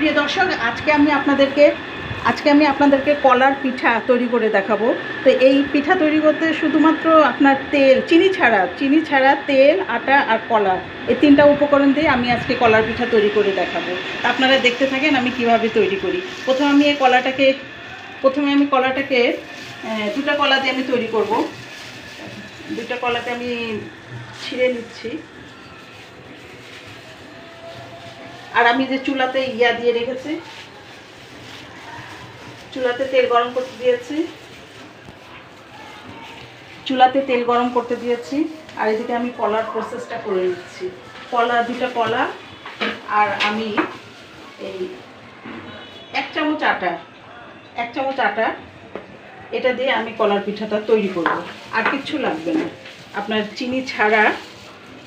প্রিয় দর্শক, আজকে আমি আপনাদেরকে, আজকে আমি আপনাদেরকে কলার পিঠা তৈরি করে দেখাবো। তো এই পিঠা তৈরি করতে শুধুমাত্র আপনার তেল, চিনি ছাড়া চিনি ছাড়া তেল, আটা আর কলা, এই তিনটা উপকরণ দিয়ে আমি আজকে কলার পিঠা তৈরি করে দেখাবো। আপনারা দেখতে থাকেন আমি কীভাবে তৈরি করি। প্রথমে আমি এই কলাটাকে, প্রথমে আমি কলাটাকে দুটা কলা দিয়ে আমি তৈরি করব। দুটা কলাতে আমি ছিঁড়ে নিচ্ছি। আর আমি যে চুলাতে ইয়া দিয়ে রেখেছি, চুলাতে তেল গরম করতে দিয়েছি, চুলাতে তেল গরম করতে দিয়েছি, আর এদিকে আমি কলার প্রসেসটা করে নিচ্ছি। কলা দুটা কলা, আর আমি এই এক চামচ আটা, এক চামচ আটা, এটা দিয়ে আমি কলার পিঠাটা তৈরি করব। আর কিচ্ছু লাগবে না। আপনার চিনি ছাড়া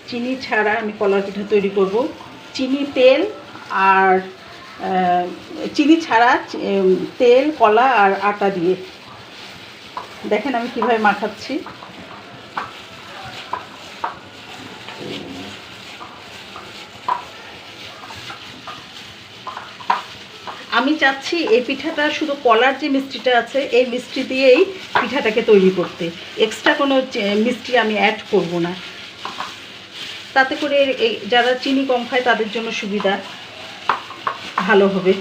চিনি ছাড়া আমি কলার পিঠা তৈরি করব। চিনি, তেল আর চিনি ছাড়া তেল, কলা আর আটা দিয়ে। দেখেন আমি কীভাবে মাখাচ্ছি। আমি চাচ্ছি এই পিঠাটা শুধু কলার যে মিষ্টিটা আছে, এই মিষ্টি দিয়েই পিঠাটাকে তৈরি করতে। এক্সট্রা কোনো মিষ্টি আমি অ্যাড করব না। তাতে করে এই যারা চিনি কম খায় তাদের জন্য সুবিধা ভালো হবে।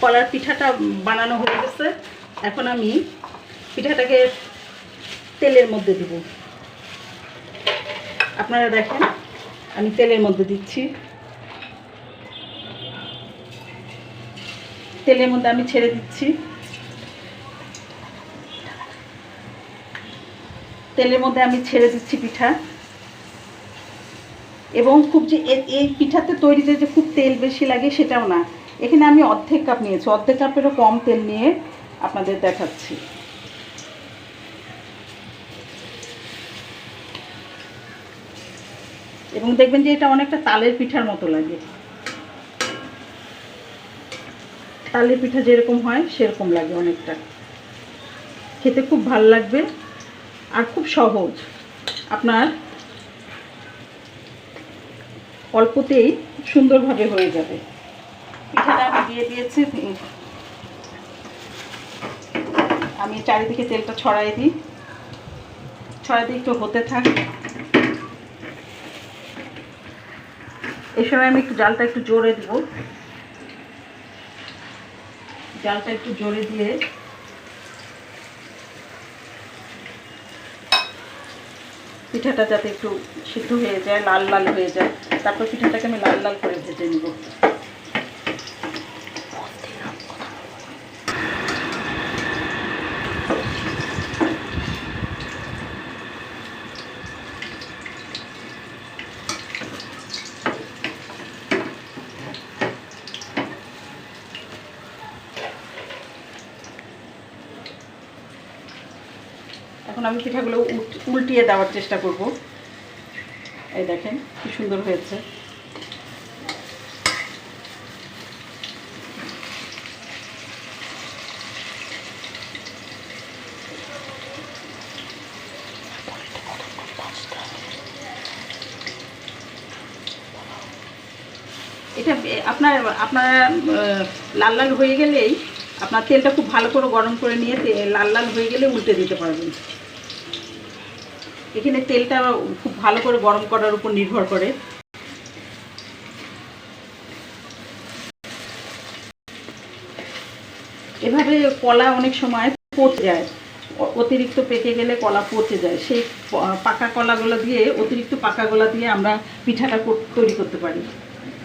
কলার পিঠাটা বানানো হয়ে গেছে। এখন আমি পিঠাটাকে তেলের মধ্যে দিব। আপনারা দেখেন। আমি তেলের মধ্যে দিচ্ছি। তেলের মধ্যে আমি ছেড়ে দিচ্ছি। তেলের মধ্যে আমি ছেড়ে দিচ্ছি পিঠা। এবং খুব যে এই পিঠাতে তৈরিতে যে খুব তেল বেশি লাগে সেটাও না। এখানে আমি অর্ধেক কাপ নিয়েছি। অর্ধেক কাপেরও কম তেল নিয়ে আপনাদের দেখাচ্ছি। এবং দেখবেন যে এটা অনেকটা তালের পিঠার মতো লাগে। তালের পিঠা যেরকম হয়, সেরকম লাগে অনেকটা। খেতে খুব ভালো লাগবে আর খুব সহজ। আপনার অল্পতেই সুন্দরভাবে হয়ে যাবে। পিঠাটা আমি দিয়ে দিয়েছি। আমি চারিদিকে তেলটা ছড়াই দিই। ছড়াই দিই একটু হতে থাক। এই সময় আমি একটু জালটা একটু জোরে দিব। জালটা একটু জোরে দিয়ে পিঠাটা যাতে একটু সিদ্ধ হয়ে যায়, লাল লাল হয়ে যায়, তারপর পিঠাটাকে আমি লাল লাল করে ভেজে নিব। আমি পিঠাগুলো উল্টিয়ে দেওয়ার চেষ্টা করব। এই দেখেন, কি সুন্দর হয়েছে। এটা, আপনার আপনার লাল লাল হয়ে গেলেই আপনার তেলটা খুব ভালো করে গরম করে নিয়ে লাল লাল হয়ে গেলে উল্টে দিতে পারবেন। এখানে তেলটা খুব ভালো করে গরম করার উপর নির্ভর করে। এভাবে কলা অনেক সময় পচে যায়। অতিরিক্ত পেকে গেলে কলা পচে যায়। সেই পাকা কলাগুলো দিয়ে, অতিরিক্ত পাকা কলা দিয়ে আমরা পিঠাটা তৈরি করতে পারি।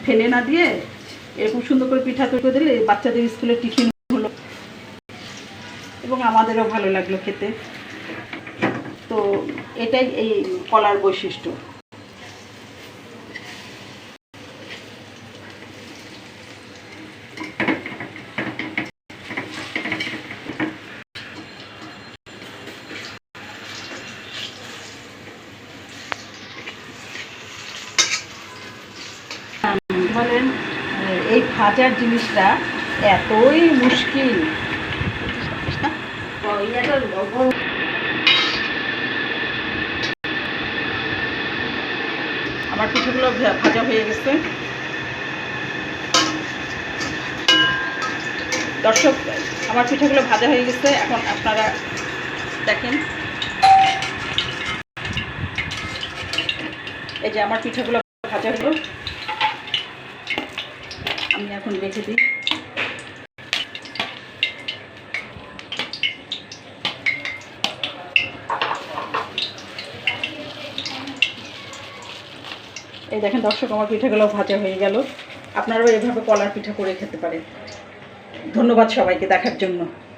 ফেলে না দিয়ে এরকম সুন্দর করে পিঠা তৈরি করে দিলে বাচ্চাদের স্কুলে টিফিন হলো। এবং আমাদেরও ভালো লাগল খেতে। তো এটাই এই কলার বৈশিষ্ট্য। ধরেন এই ভাজার জিনিসটা এতই মুশকিল। আমার পিঠেগুলো ভাজা হয়ে গেছে। দর্শক, আমার পিঠেগুলো ভাজা হয়ে গেছে। এখন আপনারা দেখেন। এই যে আমার পিঠেগুলো ভাজা হলো। আমি এখন রেখে দিই। এই দেখেন দর্শক, আমার পিঠাগুলো ভাজা হয়ে গেল। আপনারাও এভাবে কলার পিঠা করে খেতে পারেন। ধন্যবাদ সবাইকে দেখার জন্য।